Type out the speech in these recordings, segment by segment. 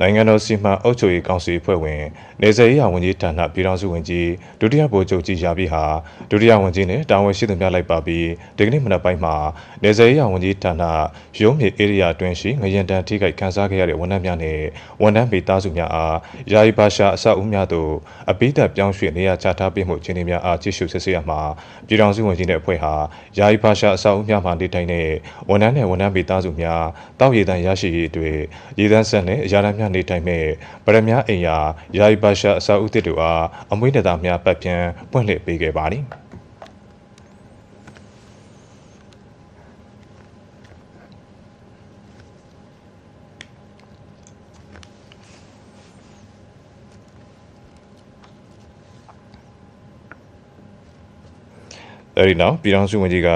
နိုင်ငံတော်စီမံအုပ်ချုပ်ရေးကောင်စီအဖွဲ့ဝင်နေဆက်ရေးဝန်ကြီးဌာနပြည်ထောင်စုဝန်ကြီးဒုတိယဗိုလ်ချုပ်ကြီးရာပြီးဟာဒုတိယဝန်ကြီးနဲ့တာဝန်ရှိသူများလိုက်ပါပြီးဒီကနေ့မနက်ပိုင်းမှာနေဆက်ရေးဝန်ကြီးဌာနရုံးမြေဧရိယာအတွင်းရှိငရင်တန်ထိခိုက်ခန်းစားခဲ့ရတဲ့ဝန်ထမ်းများနဲ့ဝန်ထမ်းပေသားစုများအားယာယီဘာရှာအဆောက်အဦများသို့အပိဓာပြောင်းရွှေ့နေရာချထားပေးမှုအခြေအနေများအားကြည့်ရှုစစ်ဆေးရမှာပြည်ထောင်စုဝန်ကြီးနဲ့အဖွဲ့ဟာယာယီဘာရှာအဆောက်အဦများမှာနေထိုင်တဲ့ဝန်ထမ်းနဲ့ဝန်ထမ်းပေသားစုများတောက်ရည်တန်ရရှိရေးအတွက်ရည်တန်းဆက်နဲ့အရာထမ်းများနေထိုင်မဲ့ဗရမ ्या အိမ်ယာယာယီဘာရှာအဆောက်အဦတစ်တို့အားအမွေးနေသားများပတ်ပြန်ပွင့်လှစ်ပေးခဲ့ပါသည် အဲဒီနောက်ပြည်ထောင်စုဝန်ကြီးက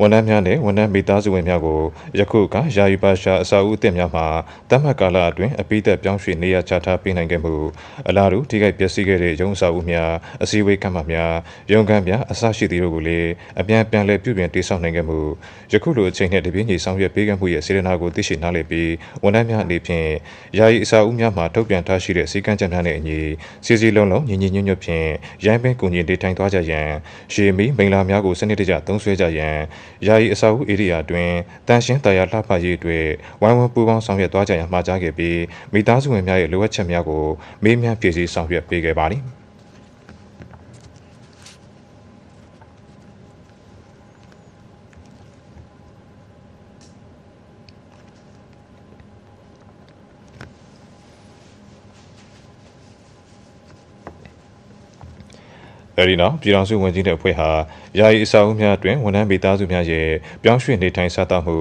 ဝန်ထမ်းများနဲ့ဝန်ထမ်းမိသားစုဝင်များကိုယခုကယာယီပါရှာအစာအုပ်အသစ်များမှာတတ်မှတ်ကာလအတွင်းအပိသက်ပြောင်းရွှေ့နေရာချထားပေးနိုင်ခဲ့မှုအလားတူထိခိုက်ပျက်စီးခဲ့တဲ့ရုံးအစာအုပ်များအစည်းအဝေးကမ်းမှများရုံးခန်းများအစရှိသည်တို့ကိုလည်းအပြန်ပြန်လည်ပြုပြင်တိစောက်နိုင်ခဲ့မှုယခုလိုအချိန်နဲ့တပြင်းညီဆောင်ရွက်ပေးခဲ့မှုရဲ့စေတနာကိုသိရှိနားလည်ပြီးဝန်ထမ်းများအနေဖြင့်ယာယီအစာအုပ်များမှာထုတ်ပြန်ထားရှိတဲ့စည်းကမ်းချက်များနဲ့အညီစီစီလုံးလုံးညီညီညွတ်ညွတ်ဖြင့်ရိုင်းပင်းကူညီနေထိုင်သွားကြရန်ရေမီမိန်လာများကိုစနစ်တကျသုံးစွဲကြရန်ယာယီအစာအုပ်ဧရိယာတွင်တန်ရှင်းတရားလှပရေးအတွက်ဝိုင်းဝန်းပူးပေါင်းဆောင်ရွက်သွားကြရန်မှာကြားခဲ့ပြီးမိသားစုဝင်များရဲ့လိုအပ်ချက်များကိုမေးမြန်းဖြည့်ဆည်းဆောင်ရွက်ပေးခဲ့ပါသည် အဲဒီနောက်ပြည်ထောင်စုဝန်ကြီးတဲ့အဖွဲ့ဟာယာယီအစာအုပ်များအတွင်ဝန်ထမ်းမိသားစုများရဲ့ပြောင်းရွှေ့နေထိုင်စားသောက်မှု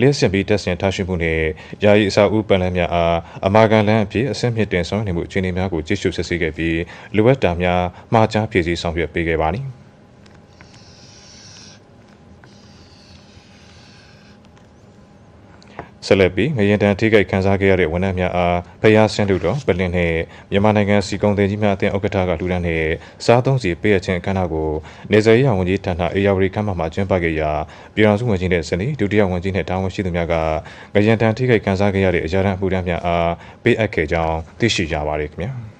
လျှက်စင်ပြီးတက်ဆင်ထားရှိမှုနဲ့ယာယီအစာအုပ်ပန်လန်းများအားအမာခံလန်းအဖြစ်အဆင့်မြင့်တင်ဆောင်နေမှုအခြေအနေများကိုကြည့်ရှုစစ်ဆေးခဲ့ပြီးလိုအပ်တာများမှားကြားဖြည့်ဆည်းဆောင်ရွက်ပေးခဲ့ပါသည် ဆက်လက်ပြီးငရင်တန်ထိခိုက်ခန်းစားခဲ့ရတဲ့ဝန်ထမ်းများအားဖျားဆင်းလူတော်ပလင်နဲ့မြန်မာနိုင်ငံစီကုံတင်ကြီးများအသင်းဥက္ကဋ္ဌကလူဒန်းနဲ့စားသုံးစီပေးရခြင်းအခမ်းအနားကိုနေဇယ်ရေးဝန်ကြီးဌာနအေယာဝတီခမ်းမမှာကျင်းပခဲ့ရာပြည်ထောင်စုဝန်ကြီးနဲ့စနေဒုတိယဝန်ကြီးနဲ့တာဝန်ရှိသူများကငရင်တန်ထိခိုက်ခန်းစားခဲ့ရတဲ့အရာတန်းအမှုတန်းများအားပေးအပ်ခဲ့ကြောင်းသိရှိကြပါရခင်ဗျာ။